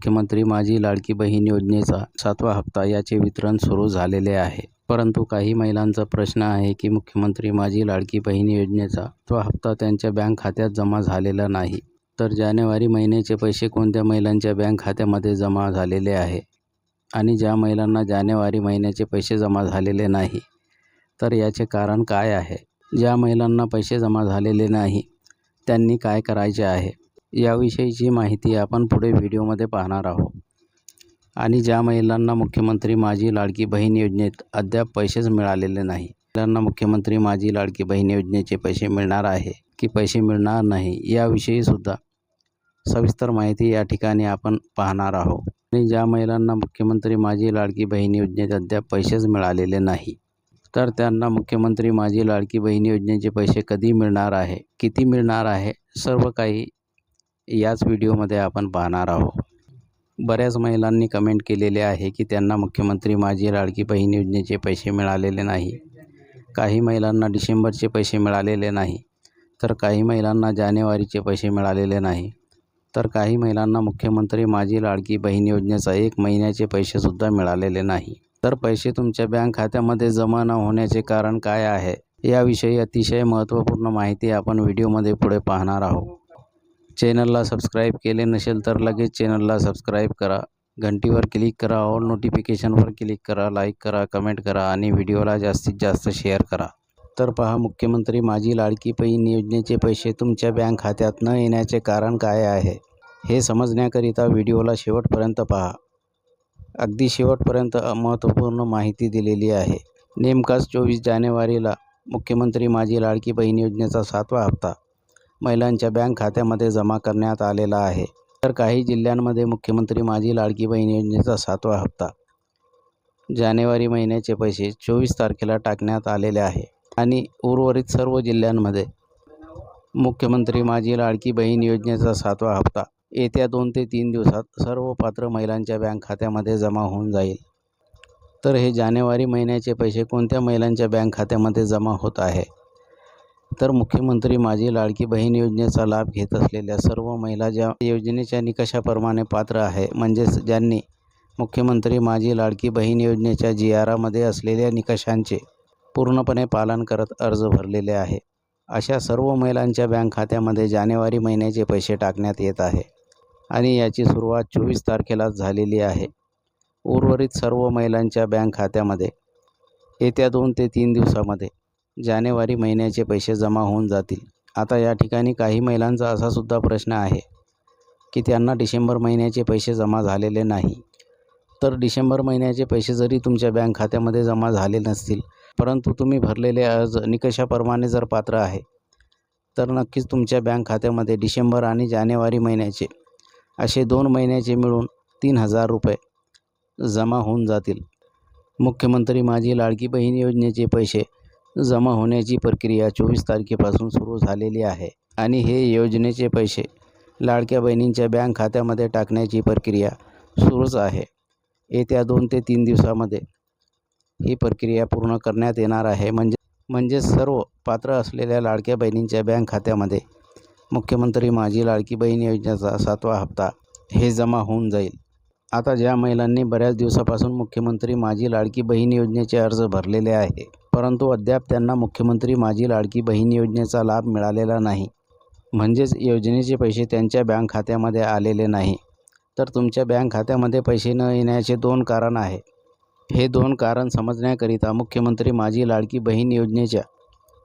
मुख्यमंत्री माझी लाडकी बहीण योजनेचा सातवा हप्ता याचे वितरण सुरू झालेले आहे. परंतु काही महिलांचा प्रश्न आहे की मुख्यमंत्री माझी लाडकी बहीण योजनेचा तो हप्ता त्यांच्या बँक खात्यात जमा झालेला नाही. तर जानेवारी महिन्याचे पैसे कोणत्या महिलांच्या बँक खात्यामध्ये जमा झालेले आहे? आणि ज्या महिलांना जानेवारी महिन्याचे पैसे जमा झालेले नाही तर याचे कारण काय आहे? ज्या महिलांना पैसे जमा झालेले नाही त्यांनी काय करायचे आहे? याविषयीची माहिती आपण पुढे व्हिडिओमध्ये पाहणार आहोत. आणि ज्या महिलांना मुख्यमंत्री माझी लाडकी बहीण योजनेत अद्याप पैसेच मिळालेले नाही. त्यांना मुख्यमंत्री माझी लाडकी बहीण योजनेचे पैसे मिळणार आहे की पैसे मिळणार नाही याविषयी सुद्धा सविस्तर माहिती या ठिकाणी आपण पाहणार आहोत. आणि ज्या महिलांना मुख्यमंत्री माझी लाडकी बहीण योजनेत अद्याप पैसेच मिळालेले नाही तर त्यांना मुख्यमंत्री माझी लाडकी बहीण योजनेचे पैसे कधी मिळणार आहे किती मिळणार आहे सर्व काही याच व्हिडिओमध्ये आपण पाहणार आहोत. बऱ्याच महिलांनी कमेंट केलेले आहे की त्यांना मुख्यमंत्री माझी लाडकी बहीण योजनेचे पैसे मिळालेले नाही. काही महिलांना डिसेंबरचे पैसे मिळालेले नाही. तर काही महिलांना जानेवारीचे पैसे मिळालेले नाही. तर काही महिलांना मुख्यमंत्री माझी लाडकी बहीण योजनेचा एक महिन्याचे पैसेसुद्धा मिळालेले नाही. तर पैसे तुमच्या बँक खात्यामध्ये जमा न होण्याचे कारण काय आहे? याविषयी अतिशय महत्त्वपूर्ण माहिती आपण व्हिडिओमध्ये पुढे पाहणार आहोत. चॅनलला सबस्क्राईब केले नसेल तर लगेच चॅनलला सबस्क्राईब करा. घंटीवर क्लिक करा ऑल नोटिफिकेशनवर क्लिक करा लाईक करा कमेंट करा आणि व्हिडिओला जास्तीत जास्त शेअर करा. तर पहा मुख्यमंत्री माझी लाडकी बहीण योजनेचे पैसे तुमच्या बँक खात्यात न येण्याचे कारण काय आहे? हे समजण्याकरिता व्हिडिओला शेवटपर्यंत पहा. अगदी शेवटपर्यंत महत्त्वपूर्ण माहिती दिलेली आहे. नेमकाच चोवीस जानेवारीला मुख्यमंत्री माझी लाडकी बहीण योजनेचा सातवा हप्ता महिलांच्या बँक खात्यामध्ये जमा करण्यात आलेला आहे. तर काही जिल्ह्यांमध्ये मुख्यमंत्री माझी लाडकी बहीण योजनेचा सातवा हप्ता. जानेवारी महिन्याचे पैसे चोवीस तारखेला टाकण्यात आलेले आहे. आणि उर्वरित सर्व जिल्ह्यांमध्ये मुख्यमंत्री माझी लाडकी बहीण योजनेचा सातवा हप्ता. येत्या दोन ते तीन दिवसात सर्व पात्र महिलांच्या बँक खात्यामध्ये जमा होऊन जाईल. तर हे जानेवारी महिन्याचे पैसे कोणत्या महिलांच्या बँक खात्यामध्ये जमा होत आहे? तर मुख्यमंत्री माझी लाडकी बहीण योजनेचा लाभ घेत असलेल्या सर्व महिला ज्या योजनेच्या निकषाप्रमाणे पात्र आहे म्हणजेच ज्यांनी मुख्यमंत्री माझी लाडकी बहीण योजनेच्या जी आरामध्ये असलेल्या निकषांचे पूर्णपणे पालन करत अर्ज भरलेले आहे. अशा सर्व महिलांच्या बँक खात्यामध्ये जानेवारी महिन्याचे पैसे टाकण्यात येत आहे आणि याची सुरुवात चोवीस तारखेलाच झालेली आहे. उर्वरित सर्व महिलांच्या बँक खात्यामध्ये येत्या दोन ते तीन दिवसामध्ये जानेवारी महिन्याचे पैसे जमा होऊन जातील. आता या ठिकाणी काही महिलांचा असा सुद्धा प्रश्न आहे की त्यांना डिसेंबर महिन्याचे पैसे जमा झालेले नाही. तर डिसेंबर महिन्याचे पैसे जरी तुमच्या बँक खात्यामध्ये जमा झाले नसतील परंतु तुम्ही भरलेले अर्ज निकषाप्रमाणे जर पात्र आहे तर नक्कीच तुमच्या बँक खात्यामध्ये डिसेंबर आणि जानेवारी महिन्याचे असे दोन महिन्याचे मिळून तीन हजार रुपये जमा होऊन जातील. मुख्यमंत्री माझी लाडकी बहीण योजनेचे पैसे जमा होण्याची प्रक्रिया चोवीस तारखेपासून सुरू झालेली आहे. आणि हे योजनेचे पैसे लाडक्या बहिणींच्या बँक खात्यामध्ये टाकण्याची प्रक्रिया सुरूच आहे. येत्या दोन ते तीन दिवसामध्ये ही प्रक्रिया पूर्ण करण्यात येणार आहे. म्हणजे म्हणजे सर्व पात्र असलेल्या लाडक्या बहिणींच्या बँक खात्यामध्ये मुख्यमंत्री माझी लाडकी बहीण योजनेचा सातवा हप्ता हे जमा होऊन जाईल. आता ज्या महिलांनी बऱ्याच दिवसापासून मुख्यमंत्री माझी लाडकी बहीण योजनेचे अर्ज भरलेले आहे परंतु अद्याप त्यांना मुख्यमंत्री माझी लाडकी बहीण योजनेचा लाभ मिळालेला नाही. म्हणजेच योजनेचे पैसे त्यांच्या बँक खात्यामध्ये आलेले नाही. तर तुमच्या बँक खात्यामध्ये पैसे न येण्याचे दोन कारण आहे. हे दोन कारण समजण्याकरिता मुख्यमंत्री माझी लाडकी बहीण योजनेच्या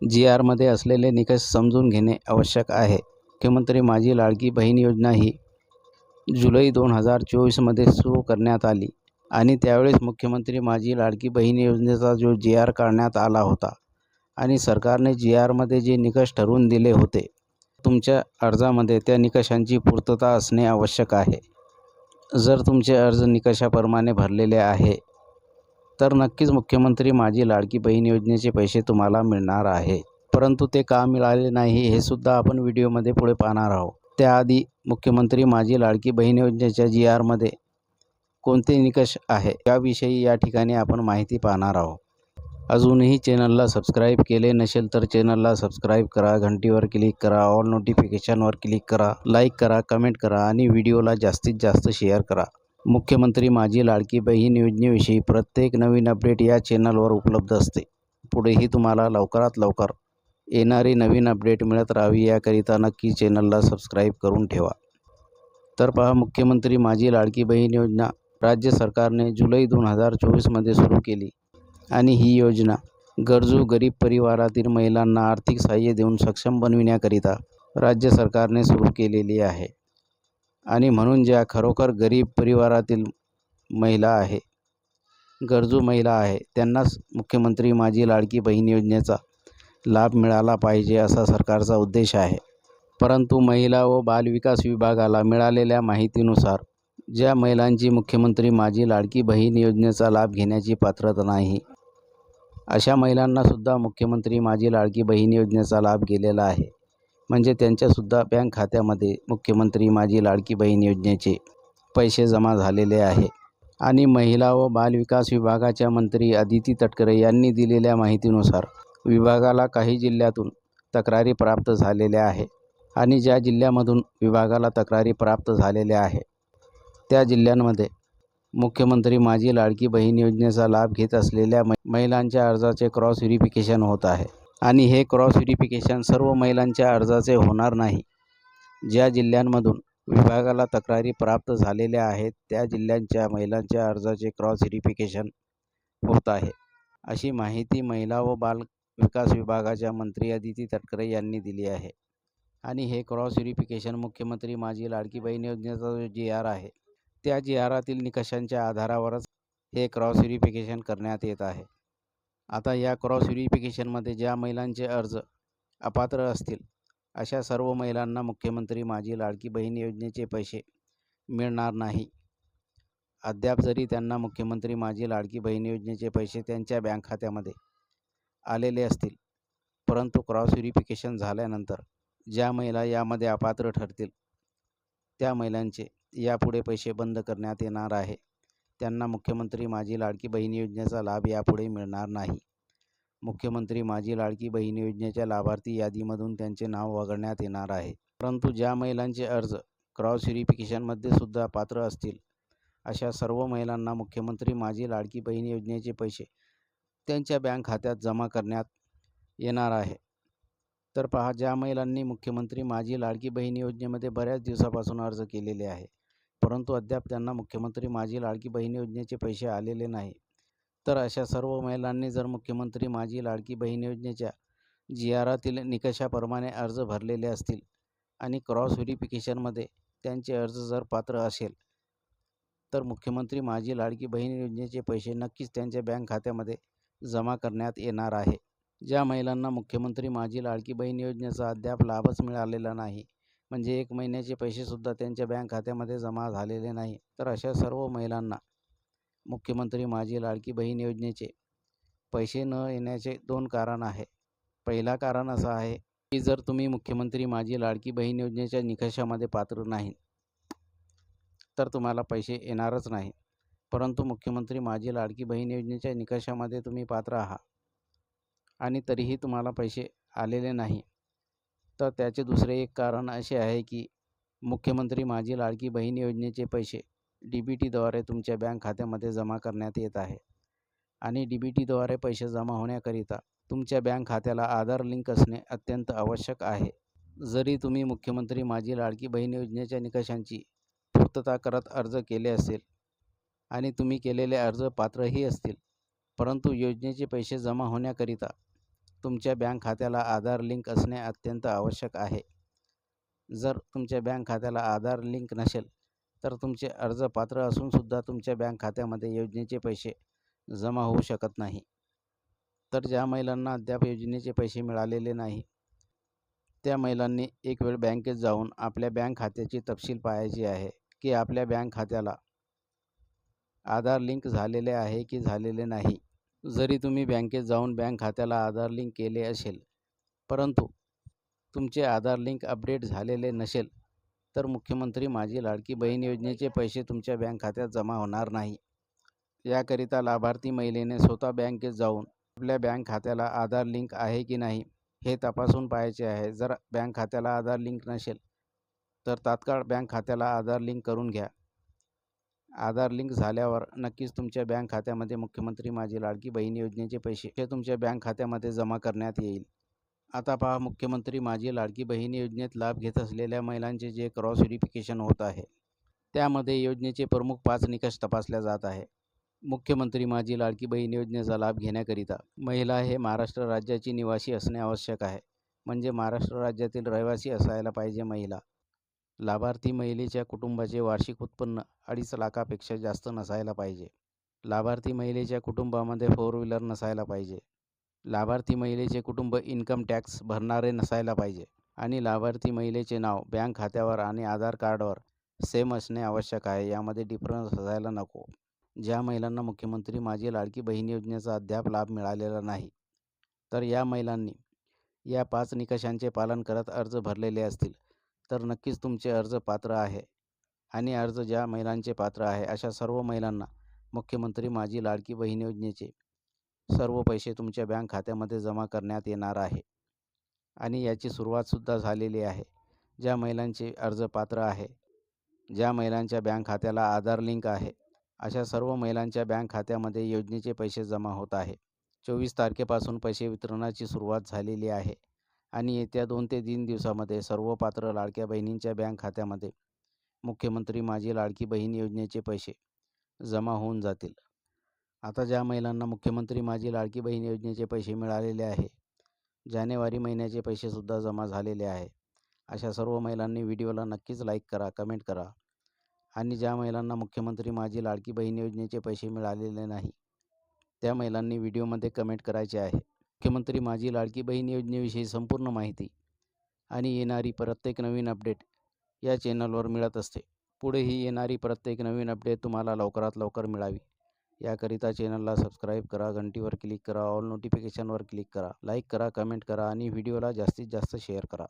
जी आरमध्ये असलेले निकष समजून घेणे आवश्यक आहे. मुख्यमंत्री माझी लाडकी बहीण योजना ही जुलै दोन हजार चोवीसमध्ये सुरू करण्यात आली आणि त्यावेळेस मुख्यमंत्री माझी लाडकी बहीण योजनेचा जो जी आर काढण्यात आला होता आणि सरकारने जी आरमध्ये जे निकष ठरवून दिले होते तुमच्या अर्जामध्ये त्या निकषांची पूर्तता असणे आवश्यक आहे. जर तुमचे अर्ज निकषाप्रमाणे भरलेले आहे तर नक्कीच मुख्यमंत्री माझी लाडकी बहीण योजनेचे पैसे तुम्हाला मिळणार आहे. परंतु ते का मिळाले नाही हे सुद्धा आपण व्हिडिओमध्ये पुढे पाहणार आहोत. त्याआधी मुख्यमंत्री माझी लाडकी बहीण योजनेच्या जी आरमध्ये कोणते निकष आहे याविषयी या ठिकाणी आपण माहिती पाहणार आहोत. अजूनही चॅनलला सबस्क्राईब केले नसेल तर चॅनलला सबस्क्राईब करा घंटीवर क्लिक करा ऑल नोटिफिकेशनवर क्लिक करा लाईक करा कमेंट करा आणि व्हिडिओला जास्तीत जास्त शेअर करा. मुख्यमंत्री माझी लाडकी बहीण योजनेविषयी प्रत्येक नवीन अपडेट या चॅनलवर उपलब्ध असते. पुढेही तुम्हाला लवकरात लवकर येणारी नवीन अपडेट मिळत राहावी याकरिता नक्की चॅनलला सबस्क्राईब करून ठेवा. तर पहा मुख्यमंत्री माझी लाडकी बहीण योजना राज्य सरकारने जुलै दोन हजार चोवीसमध्ये सुरू केली आणि ही योजना गरजू गरीब परिवारातील महिलांना आर्थिक सहाय्य देऊन सक्षम बनविण्याकरिता राज्य सरकारने सुरू केलेली आहे. आणि म्हणून ज्या खरोखर गरीब परिवारातील महिला आहे गरजू महिला आहे त्यांनाच मुख्यमंत्री माझी लाडकी बहीण योजनेचा लाभ मिळाला पाहिजे असा सरकारचा उद्देश आहे. परंतु महिला व बालविकास विभागाला मिळालेल्या माहितीनुसार ज्या महिलांची मुख्यमंत्री माझी लाडकी बहीण योजनेचा लाभ घेण्याची पात्रता नाही अशा महिलांनासुद्धा मुख्यमंत्री माझी लाडकी बहीण योजनेचा लाभ गेलेला आहे. म्हणजे त्यांच्यासुद्धा बँक खात्यामध्ये मुख्यमंत्री माझी लाडकी बहीण योजनेचे पैसे जमा झालेले आहे. आणि महिला व बालविकास विभागाच्या मंत्री अदिती तटकरे यांनी दिलेल्या माहितीनुसार विभागाला काही जिल्ह्यातून तक्रारी प्राप्त झालेल्या आहे आणि ज्या जिल्ह्यामधून विभागाला तक्रारी प्राप्त झालेल्या आहे त्या जिल्ह्यांमध्ये मुख्यमंत्री माझी लाडकी बहीण योजनेचा लाभ घेत असलेल्या मै महिलांच्या अर्जाचे क्रॉस व्हेरिफिकेशन होत आहे आणि हे क्रॉस व्हेरिफिकेशन सर्व महिलांच्या अर्जाचे होणार नाही. ज्या जिल्ह्यांमधून विभागाला तक्रारी प्राप्त झालेल्या आहेत त्या जिल्ह्यांच्या महिलांच्या अर्जाचे क्रॉस व्हेरिफिकेशन होत आहे. अशी माहिती महिला व बाल विकास विभागाच्या मंत्री अदिती तटकरे यांनी दिली आहे. आणि हे क्रॉस व्हेरिफिकेशन मुख्यमंत्री माझी लाडकी बहीण योजनेचा जो जी आर आहे त्या जी आरातील निकषांच्या आधारावरच हे क्रॉस व्हेरिफिकेशन करण्यात येत आहे. आता या क्रॉस व्हेरिफिकेशनमध्ये ज्या महिलांचे अर्ज अपात्र असतील अशा सर्व महिलांना मुख्यमंत्री माझी लाडकी बहीण योजनेचे पैसे मिळणार नाही. अद्याप जरी त्यांना मुख्यमंत्री माझी लाडकी बहीण योजनेचे पैसे त्यांच्या बँक खात्यामध्ये आलेले असतील. परंतु क्रॉस व्हेरिफिकेशन झाल्यानंतर ज्या महिला यामध्ये अपात्र ठरतील त्या महिलांचे यापुढे पैसे बंद करण्यात येणार आहे. त्यांना मुख्यमंत्री माझी लाडकी बहीण योजनेचा लाभ यापुढे मिळणार नाही. मुख्यमंत्री माझी लाडकी बहीण योजनेच्या लाभार्थी यादीमधून त्यांचे नाव वगळण्यात येणार आहे. परंतु ज्या महिलांचे अर्ज क्रॉस व्हेरिफिकेशनमध्ये सुद्धा पात्र असतील अशा सर्व महिलांना मुख्यमंत्री माझी लाडकी बहीण योजनेचे पैसे त्यांच्या बँक खात्यात जमा करण्यात येणार आहे. तर पहा ज्या महिलांनी मुख्यमंत्री माझी लाडकी बहीण योजनेमध्ये बऱ्याच दिवसापासून अर्ज केलेले आहे परंतु अद्याप त्यांना मुख्यमंत्री माझी लाडकी बहीण योजनेचे पैसे आलेले नाही तर अशा सर्व महिलांनी जर मुख्यमंत्री माझी लाडकी बहीण योजनेच्या जी आरातील निकषाप्रमाणे अर्ज भरलेले असतील आणि क्रॉस व्हेरिफिकेशनमध्ये त्यांचे अर्ज जर पात्र असेल तर मुख्यमंत्री माझी लाडकी बहीण योजनेचे पैसे नक्कीच त्यांच्या बँक खात्यामध्ये जमा करण्यात येणार आहे. ज्या महिलांना मुख्यमंत्री माझी लाडकी बहीण योजनेचा अद्याप लाभच मिळालेला नाही म्हणजे एक महिन्याचे पैसेसुद्धा त्यांच्या बँक खात्यामध्ये जमा झालेले नाही तर अशा सर्व महिलांना मुख्यमंत्री माझी लाडकी बहीण योजनेचे पैसे न येण्याचे दोन कारण आहे. पहिला कारण असं आहे की जर तुम्ही मुख्यमंत्री माझी लाडकी बहीण योजनेच्या निकषामध्ये पात्र नाही तर तुम्हाला पैसे येणारच नाही. परंतु मुख्यमंत्री माझी लाडकी बहीण योजनेच्या निकषामध्ये तुम्ही पात्र आहात. आणि तरीही तुम्हाला पैसे आलेले नाही. तर त्याचे दुसरे एक कारण असे आहे की मुख्यमंत्री माझी लाडकी बहीण योजनेचे पैसे डी बी टीद्वारे तुमच्या बँक खात्यामध्ये जमा करण्यात येत आहे. आणि डी बी टीद्वारे पैसे जमा होण्याकरिता तुमच्या बँक खात्याला आधार लिंक असणे अत्यंत आवश्यक आहे. जरी तुम्ही मुख्यमंत्री माझी लाडकी बहीण योजनेच्या निकषांची पूर्तता करत अर्ज केले असेल आणि तुम्ही केलेले अर्ज पात्रही असतील. परंतु योजनेचे पैसे जमा होण्याकरिता तुमच्या बँक खात्याला आधार लिंक असणे अत्यंत आवश्यक आहे. जर तुमच्या बँक खात्याला आधार लिंक नसेल तर तुमचे अर्ज पात्र असूनसुद्धा तुमच्या बँक खात्यामध्ये योजनेचे पैसे जमा होऊ शकत नाही. तर ज्या महिलांना अद्याप योजनेचे पैसे मिळालेले नाही त्या महिलांनी एक वेळ बँकेत जाऊन आपल्या बँक खात्याची तपशील पाहायची आहे की आपल्या बँक खात्याला आधार लिंक झालेले आहे की झालेले नाही? जरी तुम्ही बँकेत जाऊन बँक खात्याला आधार लिंक केले असेल परंतु तुमचे आधार लिंक अपडेट झालेले नसेल तर मुख्यमंत्री माझी लाडकी बहीण योजनेचे पैसे तुमच्या बँक खात्यात जमा होणार नाही. याकरिता लाभार्थी महिलेने स्वतः बँकेत जाऊन आपल्या बँक खात्याला आधार लिंक आहे की नाही हे तपासून पाहायचे आहे. जर बँक खात्याला आधार लिंक नसेल तर तात्काळ बँक खात्याला आधार लिंक करून घ्या. आधार लिंक झाल्यावर नक्कीच तुमच्या बँक खात्यामध्ये मुख्यमंत्री माझी लाडकी बहीण योजनेचे पैसे हे तुमच्या बँक खात्यामध्ये जमा करण्यात येईल. आता पहा मुख्यमंत्री माझी लाडकी बहीण योजनेत लाभ घेत असलेल्या महिलांचे जे क्रॉस व्हेरिफिकेशन होत आहे त्यामध्ये योजनेचे प्रमुख पाच निकष तपासल्या जात आहे. मुख्यमंत्री माझी लाडकी बहीण योजनेचा लाभ घेण्याकरिता महिला हे महाराष्ट्र राज्याची निवासी असणे आवश्यक आहे. म्हणजे महाराष्ट्र राज्यातील रहिवासी असायला पाहिजे महिला. लाभार्थी महिलेच्या कुटुंबाचे वार्षिक उत्पन्न अडीच लाखापेक्षा जास्त नसायला पाहिजे. लाभार्थी महिलेच्या कुटुंबामध्ये फोर व्हीलर नसायला पाहिजे. लाभार्थी महिलेचे कुटुंब इन्कम टॅक्स भरणारे नसायला पाहिजे. आणि लाभार्थी महिलेचे नाव बँक खात्यावर आणि आधार कार्डवर सेम असणे आवश्यक आहे यामध्ये डिफरन्स असायला नको. ज्या महिलांना मुख्यमंत्री माझी लाडकी बहीण योजनेचा अद्याप लाभ मिळालेला नाही तर या महिलांनी या पाच निकषांचे पालन करत अर्ज भरलेले असतील. तर नक्कीच तुमचे अर्ज पात्र आहे आणि अर्ज ज्या महिलांचे पात्र आहे अशा सर्व महिलांना मुख्यमंत्री माझी लाडकी बहीण योजनेचे सर्व पैसे तुमच्या बँक खात्यामध्ये जमा करण्यात येणार आहे. आणि याची सुरुवातसुद्धा झालेली आहे. ज्या महिलांचे अर्ज पात्र आहे ज्या महिलांच्या बँक खात्याला आधार लिंक आहे अशा सर्व महिलांच्या बँक खात्यामध्ये योजनेचे पैसे जमा होत आहे. चोवीस तारखेपासून पैसे वितरणाची सुरुवात झालेली आहे. आणि येत्या दोन ते तीन दिवसामध्ये सर्व पात्र लाडक्या बहिणींच्या बँक खात्यामध्ये मुख्यमंत्री माझी लाडकी बहीण योजनेचे पैसे जमा होऊन जातील. आता ज्या महिलांना मुख्यमंत्री माझी लाडकी बहीण योजनेचे पैसे मिळालेले आहे जानेवारी महिन्याचे पैसेसुद्धा जमा झालेले आहे अशा सर्व महिलांनी व्हिडिओला नक्कीच लाईक करा कमेंट करा. आणि ज्या महिलांना मुख्यमंत्री माझी लाडकी बहीण योजनेचे पैसे मिळालेले नाही त्या महिलांनी व्हिडिओमध्ये कमेंट करायचे आहे. मुख्यमंत्री माझी लाडकी बहीण योजनेविषयी संपूर्ण माहिती आणि येणारी प्रत्येक नवीन अपडेट या चॅनलवर मिळत असते. पुढेही येणारी प्रत्येक नवीन अपडेट तुम्हाला लवकरात लवकर मिळावी. याकरिता चॅनलला सबस्क्राईब करा घंटीवर क्लिक करा ऑल नोटिफिकेशनवर क्लिक करा लाईक करा कमेंट करा आणि व्हिडिओला जास्तीत जास्त शेअर करा.